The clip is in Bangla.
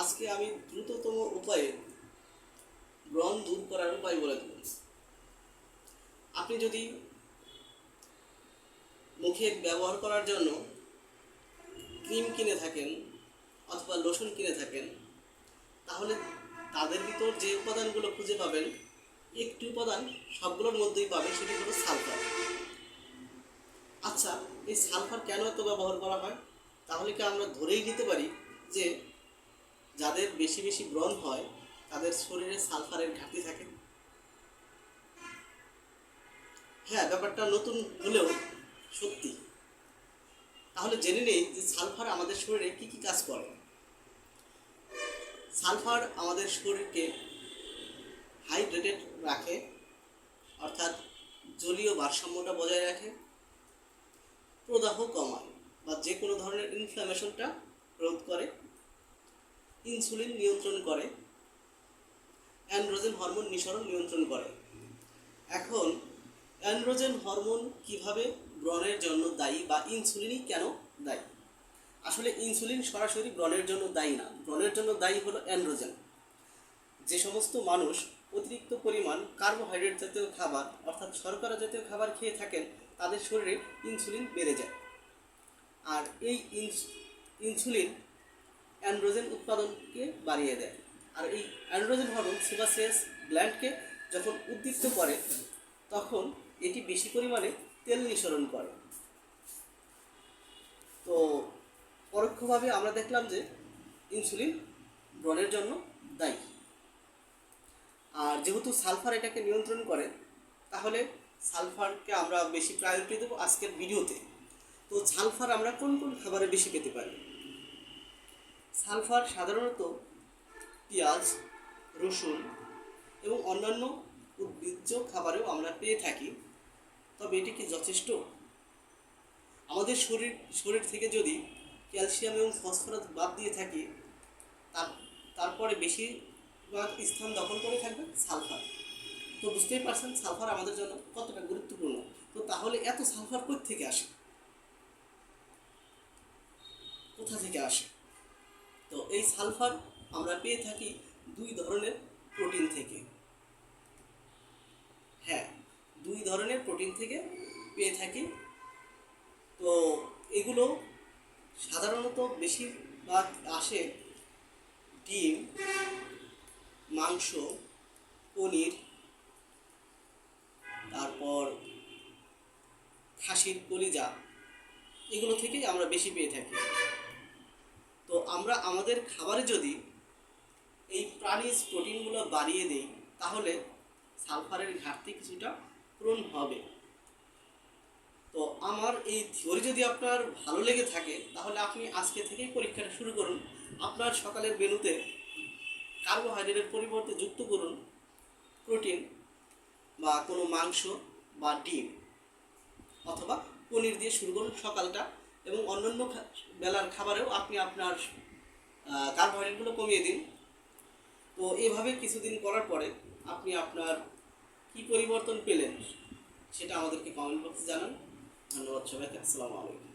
আজকে আমি দ্রুততম উপায়ে ব্রণ দূর করার উপায় বলে দেব। আপনি যদি মুখে ব্যবহার করার জন্য ক্রিম কিনে থাকেন অথবা লোশন কিনে থাকেন, তাহলে তাদের ভিতর যে উপাদানগুলো খুঁজে পাবেন, একটি উপাদান সবগুলোর মধ্যেই পাবেন, সেটি হলো সালফার। আচ্ছা এই সালফার কেন এত ব্যবহার করা হয়? তাহলে কি আমরা ধরেই নিতে পারি যে যাদের বেশি বেশি ব্রণ হয়, তাদের শরীরে সালফারের ঘাটতি থাকে। হ্যাঁ ব্যাপারটা নতুন হলেও সত্যি। তাহলে জেনে নেই যে সালফার আমাদের শরীরে কি কি কাজ করে। সালফার আমাদের শরীরকে হাইড্রেটেড রাখে, অর্থাৎ জলীয় ভারসাম্যটা বজায় রাখে, প্রদাহ কমায় বা যে কোনো ধরনের ইনফ্লামেশনটা রোধ করে। ইনসুলিন নিয়ন্ত্রণ করে। অ্যান্ড্রোজেন হরমোন নিঃসরণ নিয়ন্ত্রণ করে। এখন, অ্যান্ড্রোজেন হরমোন কীভাবে ব্রণের জন্য দায়ী বা ইনসুলিনই কেন দায়ী? আসলে ইনসুলিন সরাসরি ব্রণের জন্য দায়ী না। ব্রণের জন্য দায়ী হলো অ্যান্ড্রোজেন। যে সমস্ত মানুষ অতিরিক্ত পরিমাণ কার্বোহাইড্রেট জাতীয় খাবার, অর্থাৎ শর্করা জাতীয় খাবার খেয়ে থাকেন, তাদের শরীরে ইনসুলিন বেড়ে যায়। আর এই ইনস- ইনসুলিন অ্যান্ড্রোজেন উৎপাদনকে বাড়িয়ে দেয়। আর এই অ্যান্ড্রোজেন হরমোন সিবাসিয়াস গ্ল্যান্ডকে যখন উদ্দীপ্ত করে, তখন এটি বেশি পরিমাণে তেল নিঃসরণ করে। তো পরোক্ষভাবে আমরা দেখলাম যে ইনসুলিন ব্রণের জন্য দায়ী। আর যেহেতু সালফার এটাকে নিয়ন্ত্রণ করে, তাহলে সালফারকে আমরা বেশি প্রায়োরিটি দেবো আজকের ভিডিওতে। তো সালফার আমরা কোন কোন খাবারে বেশি পেতে পারি? সালফার সাধারণত পেঁয়াজ, রসুন এবং অন্যান্য উদ্ভিজ্জ খাবারেও আমরা পেয়ে থাকি। তবে এটি কি যথেষ্ট? আমাদের শরীর শরীর থেকে যদি ক্যালসিয়াম এবং ফসফরাস বাদ দিয়ে থাকি, তার, তারপরে বেশিরভাগ স্থান দখল করে থাকবে সালফার। তো বুঝতেই পারছেন, সালফার আমাদের জন্য কতটা গুরুত্বপূর্ণ। তো তাহলে এত সালফার কোথা থেকে আসে? কোথা থেকে আসে? তো এই সালফার আমরা পেয়ে থাকি দুই ধরনের প্রোটিন থেকে। হ্যাঁ দুই ধরনের প্রোটিন থেকে পেয়ে থাকি। তো এগুলো সাধারণত বেশিরভাগ আসে ডিম, মাংস, পনির, তারপর খাসির কলিজা। এগুলো থেকেই আমরা বেশি পেয়ে থাকি। তো আমরা আমাদের খাবারে যদি এই প্রাণীজ প্রোটিনগুলো বাড়িয়ে দিই, তাহলে সালফারের ঘাটতি কিছুটা পূরণ হবে। তো আমার এই থিওরি যদি আপনার ভালো লেগে থাকে, তাহলে আপনি আজকে থেকেই পরীক্ষাটা শুরু করুন। আপনার সকালের মেনুতে কার্বোহাইড্রেটের পরিবর্তে যুক্ত করুন প্রোটিন বা কোনো মাংস বা ডিম, অথবা পনির দিয়ে শুরু করুন সকালটা। এবং অন্যান্য বেলার খাবারেও আপনি আপনার কার্বোহাইড্রেটগুলো কমিয়ে দিন। তো এভাবে কিছুদিন করার পরে আপনি আপনার কি পরিবর্তন পেলেন সেটা আমাদেরকে কমেন্ট বক্সে জানান। ধন্যবাদ সবাইকে, আসসালামু আলাইকুম।